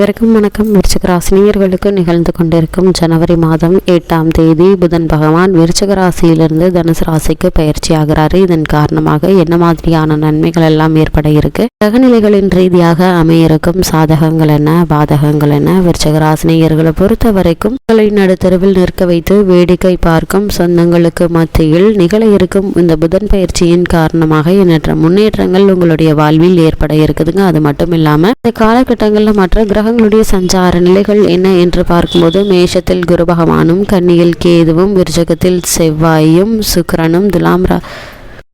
வணக்கம். வணக்கம் விருச்சகராசினியர்களுக்கு நிகழ்ந்து கொண்டிருக்கும் ஜனவரி மாதம் எட்டாம் தேதி புதன் பகவான் விருச்சகராசியிலிருந்து தனுசு ராசிக்கு பயிற்சி ஆகிறாரு. இதன் காரணமாக என்ன மாதிரியான நன்மைகள் எல்லாம் ஏற்பட இருக்கு? கிரகநிலைகளின் ரீதியாக அமையிருக்கும் சாதகங்கள் என்ன பாதகங்கள் என்ன? விருச்சிக ராசினியர்களை பொறுத்த வரைக்கும் உங்களை நடுத்தருவில் நிற்க வைத்து வேடிக்கை பார்க்கும் சொந்தங்களுக்கு மத்தியில் நிகழ இருக்கும் இந்த புதன் பயிற்சியின் காரணமாக எண்ணற்ற முன்னேற்றங்கள் உங்களுடைய வாழ்வில் ஏற்பட இருக்குதுங்க. அது மட்டும் இல்லாம இந்த காலகட்டங்களில் மற்ற கிரகங்களுடைய சஞ்சார நிலைகள் என்ன என்று பார்க்கும்போது மேஷத்தில் குரு பகவானும் கன்னியில் கேதுவும் விருச்சகத்தில் செவ்வாயும் சுக்கிரனும் துலாம் ரா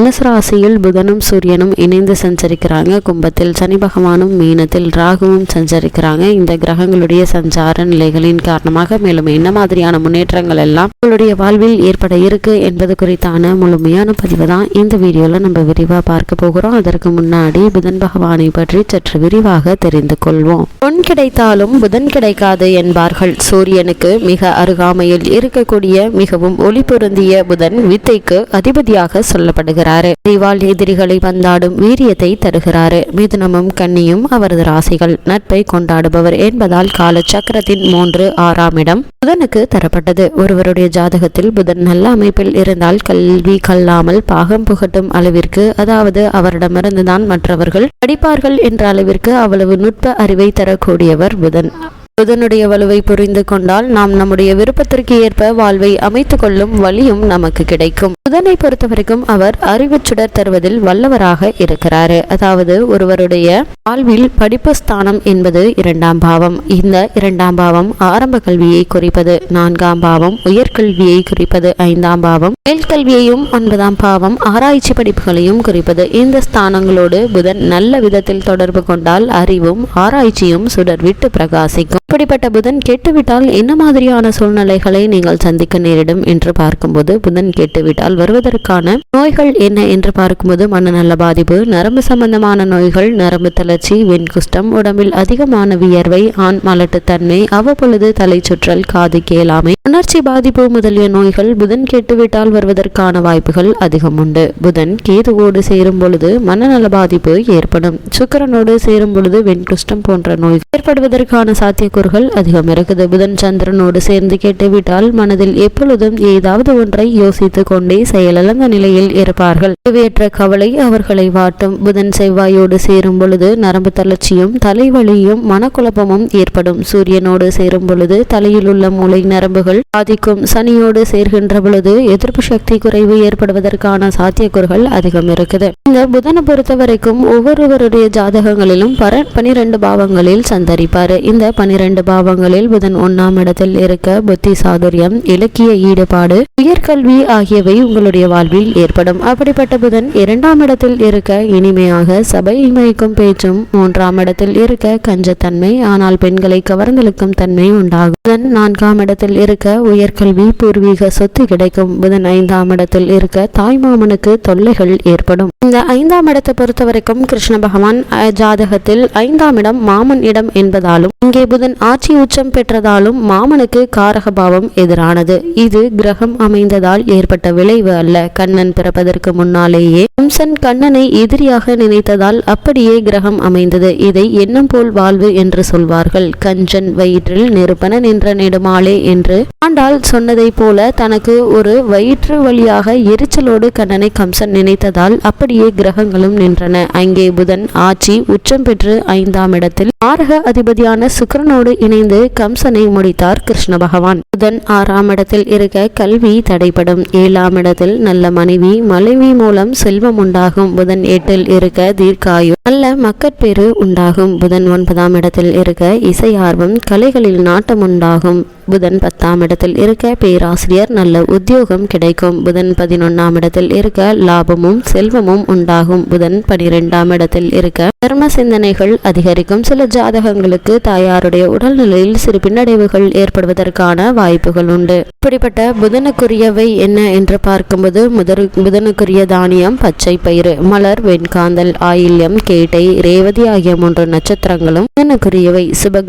தனுசு ராசியில் புதனும் சூரியனும் இணைந்து சஞ்சரிக்கிறாங்க. கும்பத்தில் சனி பகவானும் மீனத்தில் ராகுவும் சஞ்சரிக்கிறாங்க. இந்த கிரகங்களுடைய சஞ்சார நிலைகளின் காரணமாக மேலும் என்ன மாதிரியான முன்னேற்றங்கள் எல்லாம் உங்களுடைய வாழ்வில் ஏற்பட இருக்கு என்பது குறித்தான முழுமையான பதிவு தான் இந்த வீடியோல நம்ம விரிவா பார்க்க போகிறோம். அதற்கு முன்னாடி புதன் பகவானை பற்றி சற்று விரிவாக தெரிந்து கொள்வோம். பொன் கிடைத்தாலும் புதன் கிடைக்காது என்பார்கள். சூரியனுக்கு மிக அருகாமையில் இருக்கக்கூடிய மிகவும் ஒளி பொருந்திய புதன் வித்தைக்கு அதிபதியாக சொல்லப்படுகிறார். தருகிறாரு. அறிவால் எதிரிகளை வந்தாடும் வீரியத்தை தருகிறாரு. மிதுனமும் கன்னியும் அவரது ராசிகள். நட்பை கொண்டாடுபவர் என்பதால் கால சக்கரத்தின் மூன்று ஆறாம் இடம் புதனுக்கு தரப்பட்டது. ஒருவருடைய ஜாதகத்தில் புதன் நல்ல அமைப்பில் இருந்தால் கல்வி கல்லாமல் பாகம் புகட்டும் அளவிற்கு அதாவது அவரிடமிருந்துதான் மற்றவர்கள் படிப்பார்கள் என்ற அளவிற்கு அவ்வளவு நுட்ப அறிவை தரக்கூடியவர் புதன். புதனுடைய வலுவை புரிந்து கொண்டால் நாம் நம்முடைய விருப்பத்திற்கு ஏற்ப வாழ்வை அமைத்துக் கொள்ளும் வழியும் நமக்கு கிடைக்கும். புதனை பொறுத்தவரைக்கும் அவர் அறிவு சுடர் தருவதில் வல்லவராக இருக்கிறாரு. அதாவது ஒருவருடைய வாழ்வில் படிப்பு ஸ்தானம் என்பது இரண்டாம் பாவம். இந்த இரண்டாம் பாவம் ஆரம்ப கல்வியை குறிப்பது. நான்காம் பாவம் உயர்கல்வியை குறிப்பது. ஐந்தாம் பாவம் மேல்கல்வியையும் ஒன்பதாம் பாவம் ஆராய்ச்சி படிப்புகளையும் குறிப்பது. இந்த ஸ்தானங்களோடு புதன் நல்ல விதத்தில் தொடர்பு கொண்டால் அறிவும் ஆராய்ச்சியும் சுடர் விட்டு பிரகாசிக்கும். இப்படிப்பட்ட புதன் கெட்டுவிட்டால் என்ன மாதிரியான சூழ்நிலைகளை நீங்கள் சந்திக்க நேரிடும் என்று பார்க்கும்போது புதன் கேட்டுவிட்டால் வருவதற்கான நோய்கள் என்ன என்று பார்க்கும்போது மனநல பாதிப்பு நரம்பு சம்பந்தமான நோய்கள் நரம்பு தளர்ச்சி வெண்குஷ்டம் உடம்பில் அதிகமான வியர்வை ஆண் மலட்டுத்தன்மை அவ்வப்பொழுது தலை சுற்றல் காது கேளாமை உணர்ச்சி பாதிப்பு முதலிய நோய்கள் புதன் கெட்டுவிட்டால் வருவதற்கான வாய்ப்புகள் அதிகம் உண்டு. புதன் கேதுவோடு சேரும் பொழுது மனநல பாதிப்பு ஏற்படும். சுக்கரனோடு சேரும் பொழுது வெண்குஷ்டம் போன்ற நோய் ஏற்படுவதற்கான சாத்தியக்கூறுகள் அதிகம் இருக்குது. புதன் சந்திரனோடு சேர்ந்து கேட்டுவிட்டால் மனதில் எப்பொழுதும் ஏதாவது ஒன்றை யோசித்துக் கொண்டே செயலிழந்த நிலையில் இருப்பார்கள். தேவையற்ற கவலை அவர்களை வாட்டும். புதன் செவ்வாயோடு சேரும் பொழுது நரம்பு தளர்ச்சியும் தலைவலியும் மனக்குழப்பமும் ஏற்படும். சூரியனோடு சேரும் பொழுது தலையில் உள்ள மூளை நரம்புகள் பாதிக்கும். சனியோடு சேர்கின்ற பொழுது எதிர்ப்பு சக்தி குறைவு ஏற்படுவதற்கான சாத்தியக்கூறுகள் அதிகம் இருக்குது. இந்த புதனை பொறுத்த வரைக்கும் ஒவ்வொருவருடைய ஜாதகங்களிலும் பர பனிரெண்டு பாவங்களில் சந்தரிப்பார். இந்த பனிரெண்டு பாவங்களில் புதன் ஒன்னாம் இடத்தில் இருக்க புத்தி சாதுரியம் இலக்கிய ஈடுபாடு உயர்கல்வி ஆகியவை உங்களுடைய வாழ்வில் ஏற்படும். அப்படிப்பட்ட புதன் இரண்டாம் இடத்தில் இருக்க இனிமையாக சபை இமைக்கும் பேச்சும் மூன்றாம் இடத்தில் இருக்க கஞ்சத்தன்மை ஆனால் பெண்களை கவர்ந்தெழுக்கும் தன்மை உண்டாகும். புதன் நான்காம் இடத்தில் இருக்க உயர்கல்வி பூர்வீக சொத்து கிடைக்கும். புதன் ஐந்தாம் இடத்தில் இருக்க தாய்மாமனுக்கு தொல்லைகள் ஏற்படும். இந்த ஐந்தாம் இடத்தை பொறுத்த வரைக்கும் கிருஷ்ண பகவான் ஜாதகத்தில் ஐந்தாம் இடம் மாமன் இடம் என்பதாலும் இங்கே புதன் ஆட்சி உச்சம் பெற்றதாலும் மாமனுக்கு காரக பாவம் எதிரானது. இது கிரகம் அமைந்ததால் ஏற்பட்ட விளைவு அல்ல. கண்ணன் பிறப்பதற்கு முன்னாலேயே கம்சன் கண்ணனை எதிரியாக நினைத்ததால் அப்படியே கிரகம் அமைந்தது. இதை எண்ணம் போல் வாழ்வு என்று சொல்வார்கள். கஞ்சன் வயிற்றில் நிருப்பன நின்ற நெடுமாளே என்று ஆண்டாள் சொன்னதைப் போல தனக்கு ஒரு வயிற்று வழியாக எரிச்சலோடு கண்ணனை கம்சன் நினைத்ததால் அப்படியே கிரகங்களும் நின்றன. அங்கே புதன் ஆட்சி உச்சம் பெற்று ஐந்தாம் இடத்தில் ஆரக அதிபதியான சுக்கிரனோடு இணைந்து கம்சனை முடித்தார் கிருஷ்ண பகவான். புதன் ஆறாம் இடத்தில் இருக்க கல்வி தடைப்படும் ஏழாம் இடத்தில் நல்ல மனைவி மனைவி மூலம் செல்வம் உண்டாகும். புதன் எட்டில் இருக்க தீர்க்காயு நல்ல மக்கட்பேறு உண்டாகும். புதன் ஒன்பதாம் இடத்தில் இருக்க இசை ஆர்வம் கலைகளில் நாட்டம் உண்டாகும். புதன் பத்தாம் இடத்தில் இருக்க பேராசிரியர் நல்ல உத்தியோகம் கிடைக்கும். புதன் பதினொன்னாம் இடத்தில் இருக்க லாபமும் செல்வமும் உண்டாகும். புதன் பனிரெண்டாம் இடத்தில் இருக்க தர்ம சிந்தனைகள் அதிகரிக்கும். சில ஜாதகங்களுக்கு தாயாருடைய உடல்நிலையில் சிறு பின்னடைவுகள் ஏற்படுவதற்கான வாய்ப்புகள் உண்டு. இப்படிப்பட்ட புதனுக்குரியவை என்ன என்று பார்க்கும்போது முதல் புதனுக்குரிய தானியம் பச்சை பயிறு மலர் வெண்காந்தல் ஆயில்யம் கேட்டை ரேவதி ஆகிய மூன்று நட்சத்திரங்களும் புதனுக்குரியவை. சுப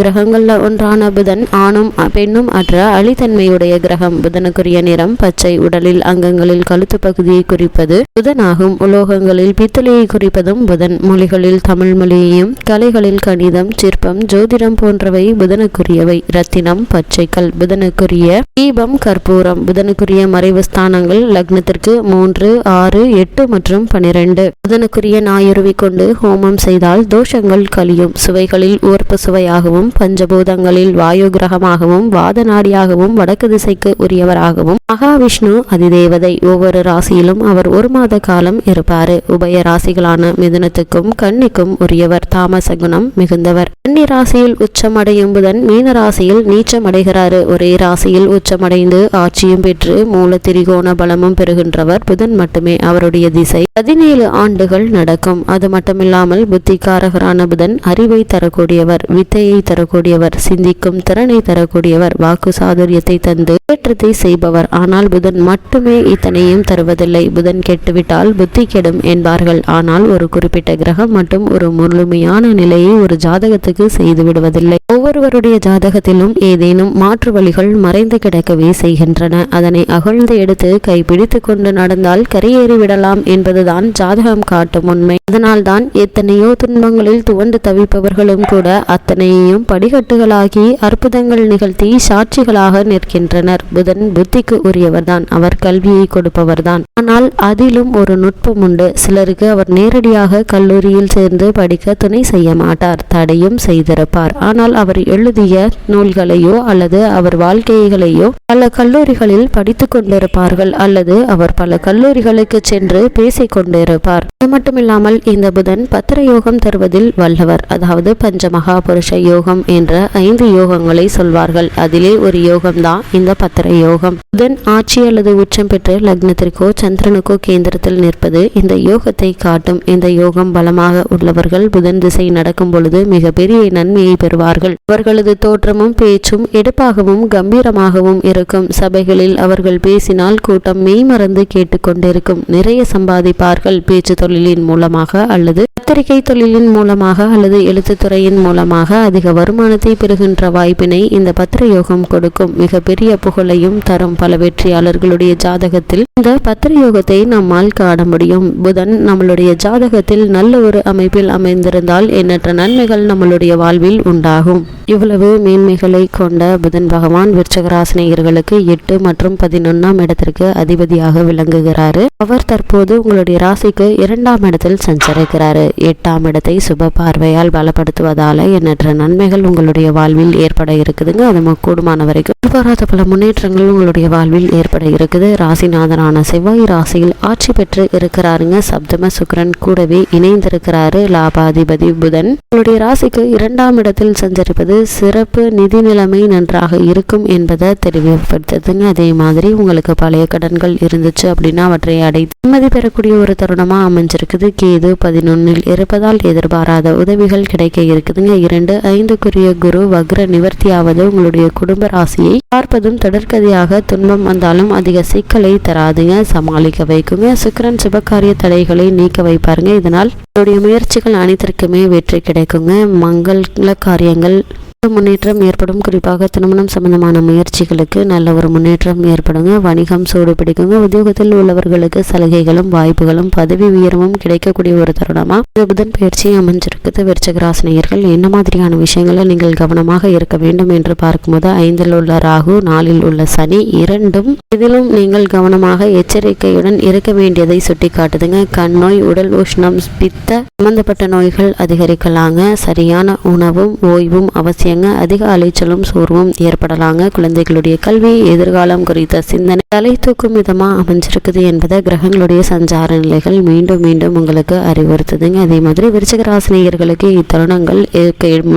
ஒன்றான புதன் ஆணும் பெண்ணும் அற்ற அழித்தன்மையுடைய கிரகம் புதனுக்குரிய நிறம் பச்சை உடலில் அங்கங்களில் கழுத்து பகுதியை குறிப்பது புதனாகும் உலோகங்களில் பித்தளையை குறிப்பதும் புதன். மொழிகளில் தமிழ் மொழியையும் கலைகளில் கணிதம் சிற்பம் ஜோதிடம் போன்றவை புதனுக்குரியவை. ரத்தினம் பச்சைக்கல் புதனுக்குரிய தீபம் கற்பூரம் புதனுக்குரிய மறைவு ஸ்தானங்கள் லக்னத்திற்கு மூன்று ஆறு எட்டு மற்றும் பனிரெண்டு. புதனுக்குரிய நாயுருவி கொண்டு ஹோமம் செய்தால் தோஷங்கள் கழியும். சுவைகளில் ஓர்ப்பு சுவையாகவும் பஞ்சபூதங்களில் வாயு கிரகமாகவும் வாத நாடியாகவும் வடக்கு திசைக்கு உரியவராகவும் மகாவிஷ்ணு அதிதேவதை. ஒவ்வொரு ராசியிலும் அவர் ஒரு மாத காலம் இருப்பாரு. உபய ராசிகளான மிதுனத்துக்கும் கன்னிக்கும் உரியவர் தாமச குணம் மிகுந்தவர். கன்னி ராசியில் உச்சமடையும் புதன் மீன ராசியில் நீச்சமடைகிறாரு. ஒரே ராசியில் உச்சமடைந்து ஆட்சியும் பெற்று மூல திரிகோண பலமும் பெறுகின்றவர். புதன் மட்டுமே அவருடைய திசை. பதினேழு ஆண்டுகள் நடக்கும். அது மட்டுமில்லாமல் புத்திகாரகரான புதன் அறிவை தரக்கூடியவர் வித்தையை தரக்கூடியவர் சிந்திக்கும் திறனை தரக்கூடியவர் வாக்கு சாதுரியத்தை தந்து ஏற்றத்தை செய்பவர். ஆனால் புதன் மட்டுமே இத்தனையும் தருவதில்லை. புதன் கெட்டுவிட்டால் புத்தி கெடும் என்பார்கள். ஆனால் ஒரு குறிப்பிட்ட கிரகம் மட்டும் ஒரு முழுமையான நிலையை ஒரு ஜாதகத்துக்கு செய்து விடுவதில்லை. ஒவ்வொருவருடைய ஜாதகத்திலும் ஏதேனும் மாற்று வழிகள் மறைந்து கிடக்கவே செய்கின்றன. அதனை அகழ்ந்து எடுத்து கைப்பிடித்து கொண்டு நடந்தால் கரையேறி விடலாம் என்பதுதான் ஜாதகம் காட்டும் உண்மை. அதனால்தான் எத்தனையோ துன்பங்களில் துவண்டு தவிப்பவர்களும் கூட அத்தனையையும் படிகட்டுகளாகி அற்புதங்கள் நிகழ்த்தி சாட்சிகளாக நிற்கின்றனர். புதன் புத்திக்கு உரியவர்தான். அவர் கல்வியை கொடுப்பவர்தான். ஆனால் அதிலும் ஒரு நுட்பம் உண்டு. சிலருக்கு அவர் நேரடியாக கல்லூரியில் சேர்ந்து படிக்க துணை செய்ய மாட்டார். தடையும் செய்திருப்பார். ஆனால் அவர் எழுதிய நூல்களையோ அல்லது அவர் வாழ்க்கைகளையோ பல கல்லூரிகளில் படித்துக் கொண்டிருப்பார்கள். அல்லது அவர் பல கல்லூரிகளுக்கு சென்று பேசிக் கொண்டிருப்பார். அது மட்டுமில்லாமல் இந்த புதன் பத்திர யோகம் தருவதில் வல்லவர். அதாவது பஞ்ச மகாபுருஷ யோகம் என்ற ஐந்து யோகங்களை சொல்வார்கள். அதில் ஒரு யோகம்தான் இந்த பத்திர யோகம் புதன் ஆட்சி அல்லது உச்சம் பெற்ற லக்னத்திற்கோ சந்திரனுக்கோ கேந்திரத்தில் நிற்பது இந்த யோகத்தை காட்டும். இந்த யோகம் பலமாக உள்ளவர்கள் புதன் திசை நடக்கும் பொழுது மிகப்பெரிய நன்மையை பெறுவார்கள். அவர்களது தோற்றமும் பேச்சும் எடுப்பாகவும் கம்பீரமாகவும் இருக்கும். சபைகளில் அவர்கள் பேசினால் கூட்டம் மெய்மறந்து கேட்டுக்கொண்டிருக்கும் நிறைய சம்பாதிப்பார்கள் பேச்சு தொழிலின் மூலமாக அல்லது பத்திரிகை தொழிலின் மூலமாக அல்லது எழுத்துத்துறையின் மூலமாக அதிக வருமானத்தை பெறுகின்ற வாய்ப்பினை இந்த பத்திர யோகம் கொடுக்கும் மிகப்பெரிய புகழையும் தரும் பல வெற்றியாளர்களுடைய ஜாதகத்தில் இந்த பத்திர யோகத்தை நம்மால் காண முடியும். புதன் நம்மளுடைய ஜாதகத்தில் நல்ல ஒரு அமைப்பில் அமைந்திருந்தால் எண்ணற்ற நன்மைகள் நம்மளுடைய வாழ்வில் உண்டாகும். இவ்வளவு மேன்மைகளை கொண்ட புதன் பகவான் விருச்சகராசினியர்களுக்கு எட்டு மற்றும் பதினொன்னாம் இடத்திற்கு அதிபதியாக விளங்குகிறாரு. அவர் தற்போது உங்களுடைய ராசிக்கு இரண்டாம் இடத்தில் சஞ்சரிக்கிறாரு. எட்டாம் இடத்தை சுப பார்வையால் பலப்படுத்துவதால எண்ணற்ற நன்மைகள் உங்களுடைய வாழ்வில் ஏற்பட இருக்குதுங்க. அது கூடுமான வரைக்கும் எதிர்பாராத பல முன்னேற்றங்கள் உங்களுடைய வாழ்வில் ஏற்பட இருக்குது. ராசிநாதனான செவ்வாய் ராசியில் ஆட்சி பெற்று இருக்கிறாருங்க. சப்தம சுக்கரன் கூடவே இணைந்திருக்கிறாரு. லாபாதிபதி புதன். உங்களுடைய ராசிக்கு இரண்டாம் இடத்தில் சஞ்சரிப்பது சிறப்பு நிதி நிலைமை நன்றாக இருக்கும் என்பதை தெளிவுபடுத்துதுங்க. அதே மாதிரி உங்களுக்கு பழைய கடன்கள் இருந்துச்சு அப்படின்னா அவற்றை அடைத்து நிம்மதி பெறக்கூடிய ஒரு தருணமா அமைஞ்சிருக்குது. கேது பதினொன்னில் இருப்பதால் எதிர்பாராத உதவிகள் கிடைக்க இருக்குதுங்க. இரண்டு ஐந்துக்குரிய குரு வக்ர நிவர்த்தியாவது உங்களுடைய குடும்ப ராசியை பார்ப்பதும் தொடர்கதையாக துன்பம் வந்தாலும் அதிக சிக்கலை தராதுங்க. சமாளிக்க வைக்குங்க. சுக்கரன் சுபகாரிய தடைகளை நீக்க வைப்பாருங்க. இதனால் உங்களுடைய முயற்சிகள் அனைத்திற்குமே வெற்றி கிடைக்குங்க. மங்கள காரியங்கள் முன்னேற்றம் ஏற்படும். குறிப்பாக திருமணம் சம்பந்தமான முயற்சிகளுக்கு நல்ல ஒரு முன்னேற்றம் ஏற்படுங்க. வணிகம் சூடு பிடிக்குங்க. உத்தியோகத்தில் உள்ளவர்களுக்கு சலுகைகளும் வாய்ப்புகளும் பதவி உயர்வும் கிடைக்கக்கூடிய ஒரு தருணமா? இந்த புதன் பயிற்சி அமைஞ்சிருக்குது விருச்சகராசினியர்கள் என்ன மாதிரியான விஷயங்களை நீங்கள் கவனமாக இருக்க வேண்டும் என்று பார்க்கும்போது ஐந்தில் உள்ள ராகு நாலில் உள்ள சனி இரண்டும் இதிலும் நீங்கள் கவனமாக எச்சரிக்கையுடன் இருக்க வேண்டியதை சுட்டி காட்டுதுங்க கண் நோய் உடல் உஷ்ணம் பித்த சம்பந்தப்பட்ட நோய்கள் அதிகரிக்கலாங்க. சரியான உணவும் ஓய்வும் அவசியம் அவசியங்க அதிக அலைச்சலும் சோர்வும் ஏற்படலாங்க. குழந்தைகளுடைய கல்வி எதிர்காலம் குறித்த சிந்தனை தலை தூக்கும் விதமாக அமைஞ்சிருக்குது என்பதை கிரகங்களுடைய சஞ்சார நிலைகள் மீண்டும் மீண்டும் உங்களுக்கு அறிவுறுத்துதுங்க. அதே மாதிரி விருச்சிக ராசினியர்களுக்கு இத்தருணங்கள்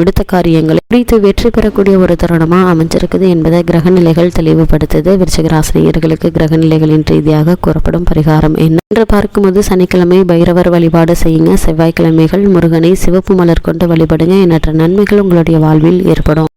எடுத்த காரியங்களை குறித்து வெற்றி பெறக்கூடிய ஒரு தருணமாக அமைஞ்சிருக்குது என்பதை கிரக நிலைகள் தெளிவுபடுத்துது. விருச்சிக ராசினியர்களுக்கு கிரக நிலைகளின் ரீதியாக கூறப்படும் பரிகாரம் என்ன? என்று பார்க்கும்போது சனிக்கிழமை பைரவர் வழிபாடு செய்யுங்க. செவ்வாய்க்கிழமைகள் முருகனை சிவப்பு மலர் கொண்டு வழிபடுங்க. எண்ணற்ற நன்மைகள் உங்களுடைய வாழ்வில் ஏற்படும்.